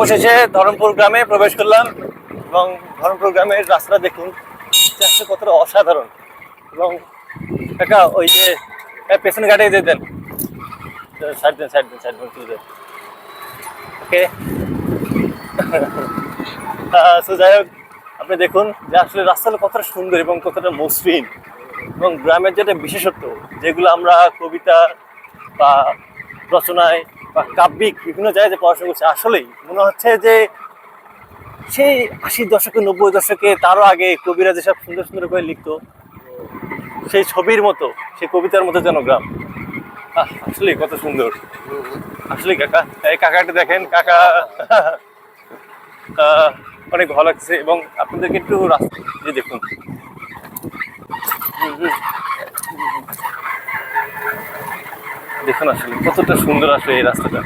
অবশেষে ধরমপুর গ্রামে প্রবেশ করলাম এবং ধরমপুর গ্রামের রাস্তাটা দেখুন আসলে কতটা অসাধারণ। এবং কাকা ওই যে পেছনে গাড়ি দিয়ে দেন। সাইড দেন সাইড দেন সাইড দেন, তুলে দেন। ওকে। সো যাই হোক, আপনি দেখুন যে আসলে রাস্তাটা কতটা সুন্দর এবং কতটা মসৃণ। এবং গ্রামের যেটা বিশেষত্ব, যেগুলো আমরা কবিতা বা রচনায় বা কাব্যিক বিভিন্ন জায়গায় যে পড়াশোনা করছে আসলেই মনে হচ্ছে যে সেই আশির দশকে নব্বই দশকে তারও আগে কবিরা যেসব সুন্দর সুন্দর করে লিখতো সেই ছবির মতো সেই কবিতার মতো যেন গ্রাম। আহ, আসলেই কত সুন্দর। আসলে কাকা এই কাকাটা দেখেন কাকা। অনেক ভালো লাগছে এবং আপনাদেরকে একটু রাস্তা দেখুন। হুম, হুম। দেখুন আসলে কতটা সুন্দর আসলে এই রাস্তাটা।